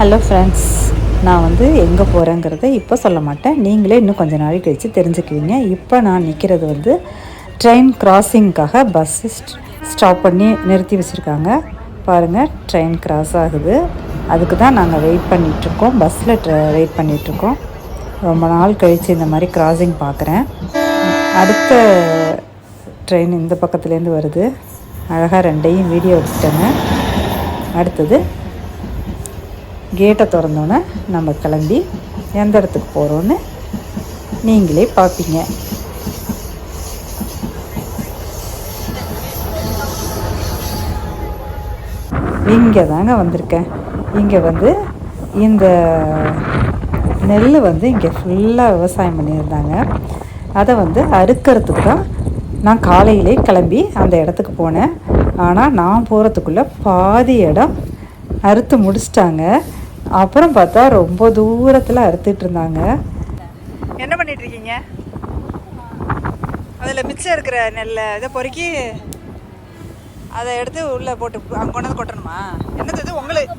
Hello friends நான் வந்து எங்கே போகிறேங்கிறத இப்போ சொல்ல மாட்டேன். நீங்களே இன்னும் கொஞ்சம் நாள் கழித்து தெரிஞ்சுக்குவீங்க. இப்போ நான் நிற்கிறது வந்து ட்ரெயின் கிராசிங்க்காக பஸ்ஸு ஸ்டாப் பண்ணி நிறுத்தி வச்சுருக்காங்க. பாருங்கள் ட்ரெயின் கிராஸ் ஆகுது. அதுக்கு தான் நாங்கள் வெயிட் பண்ணிகிட்ருக்கோம் பஸ்ஸில் வெயிட் பண்ணிகிட்ருக்கோம் ரொம்ப நாள் கழித்து இந்த மாதிரி கிராசிங் பார்க்குறேன் அடுத்த ட்ரெயின் இந்த பக்கத்துலேருந்து வருது. அழகாக ரெண்டையும் வீடியோ எடுத்துட்டேங்க. அடுத்தது கேட்டை திறந்தோன்னே நம்ம கிளம்பி எந்த இடத்துக்கு போகிறோன்னு நீங்களே பார்ப்பீங்க. இங்கே தாங்க வந்திருக்கேன். இங்கே வந்து இந்த நெல் வந்து இங்கே ஃபுல்லாக விவசாயம் பண்ணியிருந்தாங்க. அதை வந்து அறுக்கிறதுக்கு தான் நான் காலையிலே கிளம்பி அந்த இடத்துக்கு போனேன். ஆனால் நான் போகிறதுக்குள்ளே பாதி இடம் அறுத்து முடிச்சிட்டாங்க. அப்புறம் பார்த்தா ரொம்ப தூரத்தில் அறுத்துட்டு இருந்தாங்க. என்ன பண்ணிட்டு இருக்கீங்க? அதில் மிச்சம் இருக்கிற நெல்லை இதை பொறுக்கி அதை எடுத்து உள்ளே போட்டு அங்கே கொண்டு வந்து கொட்டணுமா? என்னது இது? உங்களுக்கு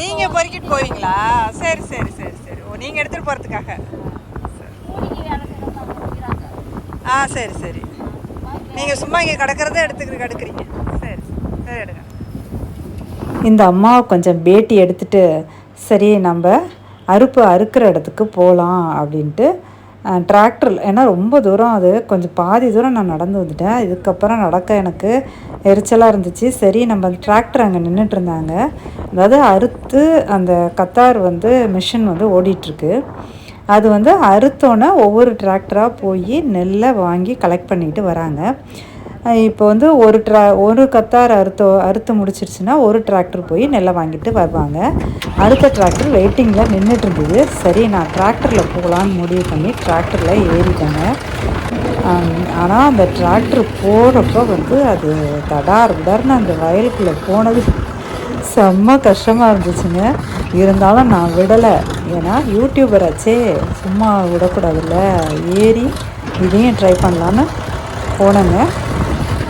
நீங்கள் பொறுக்கிட்டு போவீங்களா? சரி சரி சரி சரி. ஓ நீங்கள் எடுத்துகிட்டு போகிறதுக்காக ஆ சரி சரி. நீங்கள் சும்மா இங்கே கிடக்கிறத எடுத்துக்கிட்டு எடுக்கிறீங்க சரி சரி எடுங்க. இந்த அம்மாவை கொஞ்சம் பேட்டி எடுத்துட்டு சரி நம்ம அறுப்பு அறுக்கிற இடத்துக்கு போகலாம் அப்படின்ட்டு டிராக்டர் ஏன்னா ரொம்ப தூரம் அது கொஞ்சம் பாதி தூரம் நான் நடந்து வந்துட்டேன். இதுக்கப்புறம் நடக்க எனக்கு எரிச்சலாக இருந்துச்சு. சரி நம்ம அந்த டிராக்டர் அங்கே நின்றுட்டு இருந்தாங்க. அதாவது அறுத்து அந்த கத்தார் வந்து மிஷின் வந்து ஓடிட்டுருக்கு. அது வந்து அறுத்தோன்னே ஒவ்வொரு டிராக்டராக போய் நெல்லை வாங்கி கலெக்ட் பண்ணிட்டு வராங்க. இப்போ வந்து ஒரு ட்ரா ஒரு கத்தார் அறுத்தோ அறுத்து முடிச்சிருச்சுன்னா ஒரு டிராக்டர் போய் நெல்லை வாங்கிட்டு வருவாங்க. அடுத்த டிராக்டர் வெயிட்டிங்கில் நின்றுட்டு இருந்தது. சரி நான் டிராக்டரில் போகலான்னு முடிவு பண்ணி டிராக்டரில் ஏறிட்டேங்க. ஆனால் அந்த டிராக்டர் போகிறப்ப வந்து அது தடார் தடார்னு அந்த வயலுக்குள்ளே போனது செம்ம கஷ்டமாக இருந்துச்சுங்க. இருந்தாலும் நான் விடலை. ஏன்னா யூடியூபர் ஆச்சே சும்மா விடக்கூடாதுல்ல. ஏறி இதையும் ட்ரை பண்ணலான்னு போனேங்க.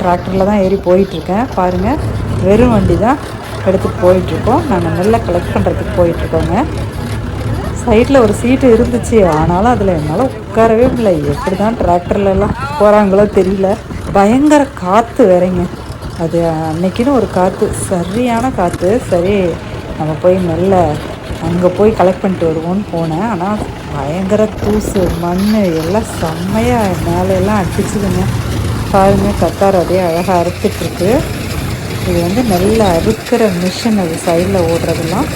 டிராக்டரில் தான் ஏறி போயிட்டுருக்கேன். பாருங்கள் வெறும் வண்டி தான் எடுத்துகிட்டு போயிட்டுருக்கோம். நாங்கள் நெல்லை கலெக்ட் பண்ணுறதுக்கு போயிட்டுருக்கோங்க. சைட்டில் ஒரு சீட்டு இருந்துச்சு. ஆனாலும் அதில் என்னால் உட்காரவே முடியல. எப்படி தான் டிராக்டர்லலாம் போகிறாங்களோ தெரியல. பயங்கர காற்று வேறங்க. அது அன்னைக்குன்னு ஒரு காற்று சரியான காற்று சரி நம்ம போய் நல்ல அங்கே போய் கலெக்ட் பண்ணிட்டு வருவோம்னு போனேன். ஆனால் பயங்கர தூசு மண் எல்லாம் செம்மையாக மேலே எல்லாம் அடிச்சுதுங்க பாருங்கள் கத்தார் அதே அழகாக அறுத்துட்ருக்கு இது வந்து நல்லா அறுக்கிற மிஷின் அது சைடில் ஓடுறதெல்லாம்.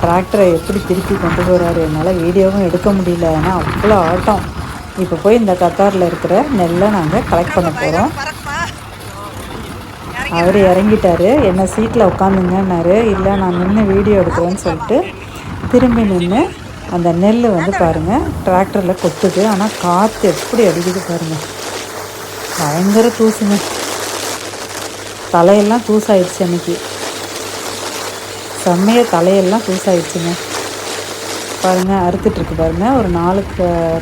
டிராக்டரை எப்படி திருப்பி கொண்டு போகிறாரு என்னால் வீடியோவும் எடுக்க முடியல. ஏன்னா அவ்வளோ ஆட்டம். இப்போ போய் இந்த கத்தாரில் இருக்கிற நெல்லை நாங்கள் கலெக்ட் பண்ண போகிறோம் அவர் இறங்கிட்டாரு. என்ன சீட்டில் உட்காந்துங்கன்னாரு இல்லை நான் நின்று வீடியோ எடுக்கிறேன்னு சொல்லிட்டு திரும்பி நின்று அந்த நெல் வந்து பாருங்கள் டிராக்டரில் கொத்துது. ஆனால் காற்று எப்படி அடிக்குது பாருங்கள் பயங்கர தூசுங்க. தலையெல்லாம் தூசாயிடுச்சு அன்னைக்கு. செம்மைய தலையெல்லாம் தூசாயிடுச்சுங்க. பாருங்கள் அறுத்துட்ருக்கு பாருங்கள் ஒரு நாலு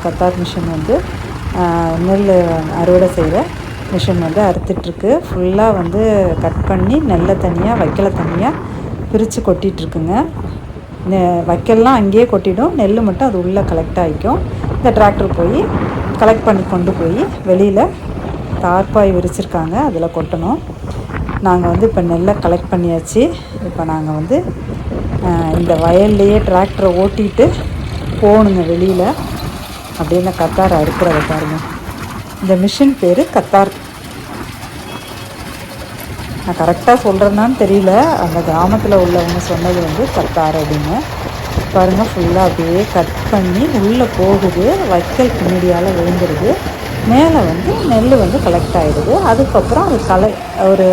கத்தார் மிஷின் வந்து நெல் அறுவடை செய்கிற மிஷின் வந்து அறுத்துட்ருக்கு ஃபுல்லாக வந்து கட் பண்ணி நெல்லை தனியாக வைக்கல தனியாக பிரித்து கொட்டிகிட்ருக்குங்க வைக்கல்லாம் அங்கேயே கொட்டிடும். நெல் மட்டும் அது உள்ளே கலெக்ட் ஆகிக்கும். இந்த டிராக்டர் போய் கலெக்ட் பண்ணி கொண்டு போய் வெளியில் தார்பாய் விரிச்சிருக்காங்க. அதில் கொட்டணும். நாங்கள் வந்து இப்போ நெல்லை கலெக்ட் பண்ணியாச்சு. இப்போ நாங்கள் வந்து இந்த வயல்லையே டிராக்டரை ஓட்டிட்டு போகணுங்க வெளியில். அப்படியே இந்த கத்தார் அறுக்கிறத பாருங்கள் இந்த மிஷின் பேர் கத்தார். நான் கரெக்டாக சொல்கிறேன்னான்னு தெரியல. அந்த கிராமத்தில் உள்ளவங்க சொன்னது வந்து கத்தார் அப்படின்னு. பாருங்கள் ஃபுல்லாக அப்படியே கட் பண்ணி உள்ளே போகுது. வைக்கல் பின்னாடியால் விழுந்துருது. மேலே வந்து நெல் வந்து கலெக்ட் ஆகிடுது அதுக்கப்புறம் அது கலை ஒரு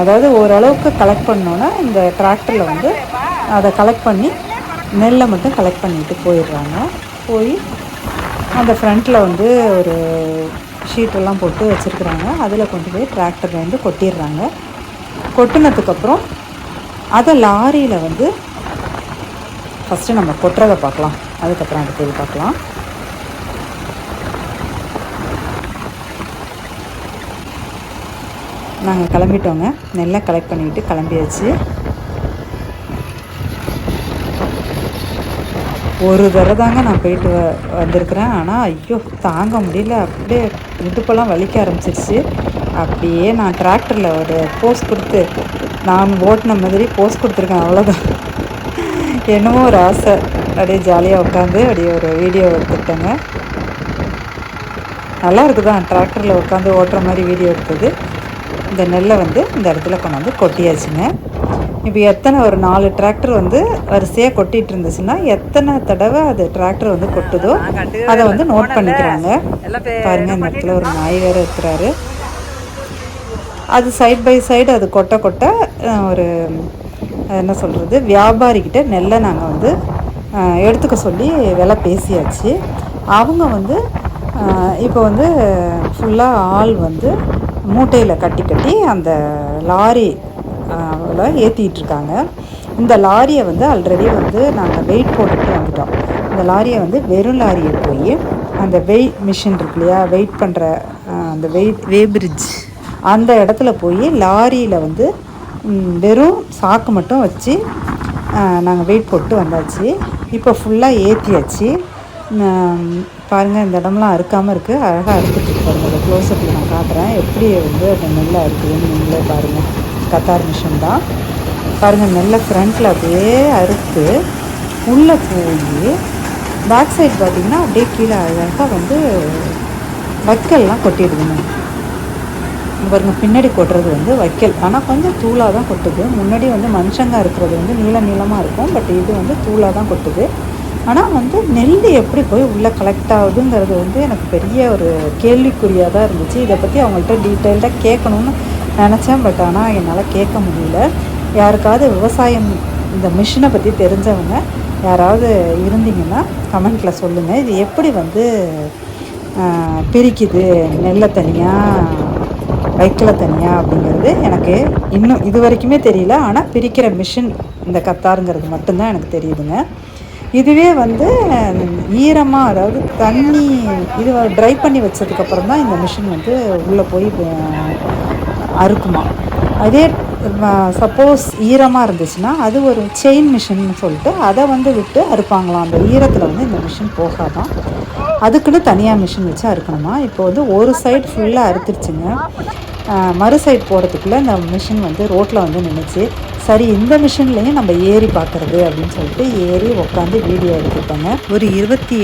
அதாவது ஓரளவுக்கு கலெக்ட் பண்ணோன்னா இந்த டிராக்டரில் வந்து அதை கலெக்ட் பண்ணி நெல்லை மட்டும் கலெக்ட் பண்ணிட்டு போயிடுறாங்க. போய் அந்த ஃப்ரண்ட்டில் வந்து ஒரு ஷீட்டெல்லாம் போட்டு வச்சுருக்குறாங்க. அதில் கொண்டு போய் டிராக்டரில் வந்து கொட்டிடுறாங்க. கொட்டினதுக்கப்புறம் அதை லாரியில் வந்து ஃபஸ்ட்டு நம்ம கொட்டுறதை பார்க்கலாம். அதுக்கப்புறம் அடுத்தது பார்க்கலாம். நாங்கள் கிளம்பிட்டோங்க. நெல்லை கலெக்ட் பண்ணிக்கிட்டு கிளம்பியாச்சு. ஒரு தடவை தாங்க நான் போயிட்டு வ வந்திருக்கிறேன். ஆனால் ஐயோ தாங்க முடியல. அப்படியே இடுப்பெல்லாம் வலிக்க ஆரம்பிச்சிருச்சு. அப்படியே நான் டிராக்டரில் ஒரு போஸ் கொடுத்து நான் ஓட்டின மாதிரி போஸ் கொடுத்துருக்கேன். அவ்வளோதான் என்னமோ ஒரு ஆசை. அப்படியே ஜாலியாக உட்காந்து அப்படியே ஒரு வீடியோ எடுத்துக்கிட்டேங்க. நல்லா இருக்குதான் டிராக்டரில் உட்காந்து ஓட்டுற மாதிரி வீடியோ எடுத்தது. இந்த நெல்லை வந்து இந்த இடத்துல கொண்டாந்து கொட்டியாச்சுங்க. இப்போ எத்தனை ஒரு நாலு டிராக்டர் வந்து வரிசையாக கொட்டிகிட்டு இருந்துச்சுன்னா எத்தனை தடவை அது டிராக்டர் வந்து கொட்டுதோ அதை வந்து நோட் பண்ணிக்கிறாங்க. பாருங்கள் இந்த இடத்துல ஒரு நாய் வேறு இருக்கிறாரு. அது சைட் பை சைடு அது கொட்ட கொட்ட ஒரு என்ன சொல்கிறது வியாபாரிக்கிட்ட நெல்லை நாங்கள் வந்து எடுத்துக்க சொல்லி விலை பேசியாச்சு. அவங்க வந்து இப்போ வந்து ஃபுல்லாக ஆள் வந்து மூட்டையில் கட்டி கட்டி அந்த லாரி ஏற்றிட்டுருக்காங்க இந்த லாரியை வந்து ஆல்ரெடி வந்து நாங்கள் வெயிட் போட்டுட்டு வந்துட்டோம். இந்த லாரியை வந்து வெறும் லாரியை போய் அந்த வெயிட் மிஷின் இருக்கு இல்லையா வெயிட் பண்ணுற அந்த வெயிட் வே பிரிட்ஜ் அந்த இடத்துல போய் லாரியில் வந்து வெறும் சாக்கு மட்டும் வச்சு நாங்கள் வெயிட் போட்டு வந்தாச்சு. இப்போ ஃபுல்லாக ஏற்றியாச்சு பாருங்கள் இந்த இடம்லாம் அறுக்காமல் இருக்குது அழகாக அறுத்துட்டு பாருங்கள் க்ளோஸ்அப்பில் நான் காட்டுறேன். எப்படி வந்து அந்த நெல்லை அறுக்குதுன்னு நீங்களே பாருங்கள் கத்தார் மிஷின் தான் பாருங்கள் நெல்லை ஃப்ரண்ட்டில் அப்படியே அறுத்து உள்ளே போய் பேக் சைட் பார்த்திங்கன்னா அப்படியே கீழே அழகாக வந்து வைக்கல்லாம் கொட்டிடுதுங்க. பாருங்க பின்னாடி கொட்டுறது வந்து வைக்கல். ஆனால் கொஞ்சம் தூளாக தான் கொட்டுது. முன்னாடி வந்து மனுஷங்க இருக்கிறது வந்து நீள நீளமாக இருக்கும். பட் இது வந்து தூளாக தான் கொட்டுது. ஆனால் வந்து நெல் எப்படி போய் உள்ளே கலெக்ட் ஆகுதுங்கிறது வந்து எனக்கு பெரிய ஒரு கேள்விக்குறியாக தான் இருந்துச்சு. இதை பற்றி அவங்கள்ட்ட டீட்டெயில்டாக கேட்கணும்னு நினச்சேன் பட் ஆனால் என்னால் கேட்க முடியல. யாருக்காவது விவசாயம் இந்த மிஷினை பற்றி தெரிஞ்சவங்க யாராவது இருந்தீங்கன்னா கமெண்ட்டில் சொல்லுங்கள் இது எப்படி வந்து பிரிக்குது? நெல்லை தனியாக வைக்கல தனியாக அப்படிங்கிறது எனக்கு இன்னும் இது வரைக்குமே தெரியல. ஆனால் பிரிக்கிற மிஷின் இந்த கத்தாருங்கிறது மட்டும்தான் எனக்கு தெரியுதுங்க. இதுவே வந்து ஈரமாக அதாவது தண்ணி இது ட்ரை பண்ணி வச்சதுக்கப்புறம் தான் இந்த மிஷின் வந்து உள்ளே போய் அறுக்குமா. அதே சப்போஸ் ஈரமாக இருந்துச்சுன்னா அது ஒரு செயின் மிஷின்னு சொல்லிட்டு அதை வந்து விட்டு அறுப்பாங்களாம். அந்த ஈரத்தில் வந்து இந்த மிஷின் போகாதான். அதுக்குன்னு தனியாக மிஷின் வச்சு அறுக்கணுமா? இப்போ வந்து ஒரு சைடு ஃபுல்லாக அறுத்துருச்சுங்க. மறு சைடு போகிறதுக்குள்ளே இந்த மிஷின் வந்து ரோட்டில் வந்து நின்றுச்சு சரி இந்த மிஷின்லேயும் நம்ம ஏறி பார்க்குறது அப்படின்னு சொல்லிட்டு ஏறி உட்காந்து வீடியோ எடுத்துருப்பாங்க ஒரு இருபத்தி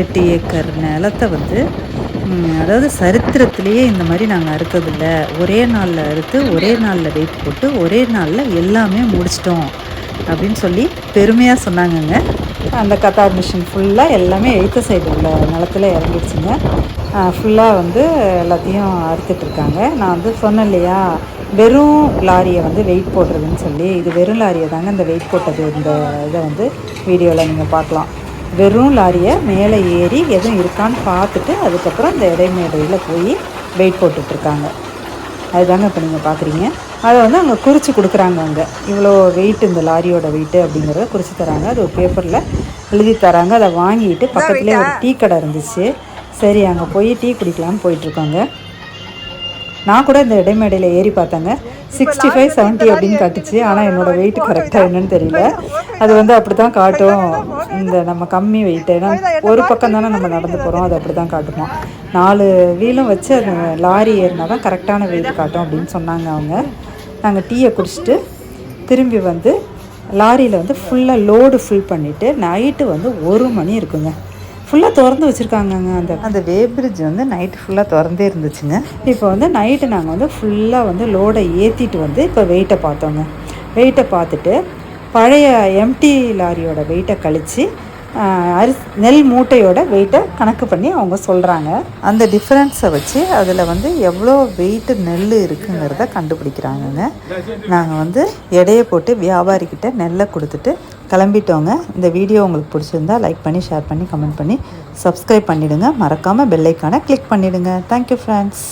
எட்டு ஏக்கர் நிலத்தை வந்து அதாவது சரித்திரத்திலேயே இந்த மாதிரி நாங்கள் அறுத்ததில்ல. ஒரே நாளில் அறுத்து ஒரே நாளில் வெயிட் போட்டு ஒரே நாளில் எல்லாமே முடிச்சிட்டோம் அப்படின்னு சொல்லி பெருமையாக சொன்னாங்கங்க. அந்த கத்தார் மிஷின் ஃபுல்லாக எல்லாமே எய்த்த சைடு உள்ள நிலத்தில் இறங்கிடுச்சுங்க. ஃபுல்லாக வந்து எல்லாத்தையும் அறுத்துட்ருக்காங்க நான் வந்து சொன்னேன் இல்லையா வெறும் லாரியை வந்து வெயிட் போடுறதுன்னு சொல்லி இது வெறும் லாரியை தாங்க இந்த வெயிட் போட்டது இந்த இதை வந்து வீடியோவில் நீங்கள் பார்க்கலாம். வெறும் லாரியை மேலே ஏறி எதுவும் இருக்கான்னு பார்த்துட்டு அதுக்கப்புறம் இந்த இடைமேடையில் போய் வெயிட் போட்டுட்ருக்காங்க. அதுதாங்க இப்போ நீங்கள் பார்க்குறீங்க அதை வந்து அங்கே குறித்து கொடுக்குறாங்க அங்கே. இவ்வளோ வெயிட் இந்த லாரியோட வெயிட்டு அப்படிங்கிறத குறித்து தராங்க. அது ஒரு பேப்பரில் எழுதி தராங்க. அதை வாங்கிட்டு பக்கத்துலேயே ஒரு டீ கடை இருந்துச்சு. சரி அங்கே போய் டீ குடிக்கலான்னு போயிட்டுருக்கோங்க நான் கூட இந்த இடைமேடையில் ஏறி பார்த்தேங்க. சிக்ஸ்டி ஃபைவ் செவன்ட்டி அப்படின்னு காட்டுச்சு. ஆனால் என்னோடய வெயிட் கரெக்டாக என்னன்னு தெரியல. அது வந்து அப்படி தான் காட்டும். இந்த நம்ம கம்மி வெயிட் ஏன்னா ஒரு பக்கம் தானே நம்ம நடந்து போகிறோம் அது அப்படி தான் காட்டுமா. நாலு வீலும் வச்சு அது லாரி ஏறினா தான் கரெக்டான வெயிட் காட்டும் அப்படின்னு சொன்னாங்க அவங்க. நாங்கள் டீயை குடிச்சிட்டு திரும்பி வந்து லாரியில் வந்து ஃபுல்லாக லோடு ஃபில் பண்ணிவிட்டு நைட்டு வந்து ஒரு மணி இருக்குங்க. ஃபுல்லாக திறந்து வச்சுருக்காங்கங்க அந்த அந்த வே பிரிட்ஜ் வந்து நைட்டு ஃபுல்லாக திறந்தே இருந்துச்சுங்க. இப்போ வந்து நைட்டு நாங்கள் வந்து ஃபுல்லாக வந்து லோடை ஏற்றிட்டு வந்து இப்போ வெயிட்டை பார்த்தோங்க. வெயிட்டை பார்த்துட்டு பழைய எம்டி லாரியோட வெயிட்டை கழித்து அரி நெல் மூட்டையோட வெயிட்டை கணக்கு பண்ணி அவங்க சொல்கிறாங்க அந்த டிஃப்ரென்ஸை வச்சு அதில் வந்து எவ்வளோ வெயிட்டு நெல் இருக்குங்கிறத கண்டுபிடிக்கிறாங்கங்க. நாங்கள் வந்து எடையை போட்டு வியாபாரிக்கிட்ட நெல்லை கொடுத்துட்டு கிளம்பிட்டோங்க. இந்த வீடியோ உங்களுக்கு பிடிச்சிருந்தா லைக் பண்ணி ஷேர் பண்ணி கமெண்ட் பண்ணி சப்ஸ்கிரைப் பண்ணிவிடுங்க மறக்காமல் பெல்லைக்கான கிளிக் பண்ணிவிடுங்க தேங்க்யூ ஃப்ரெண்ட்ஸ்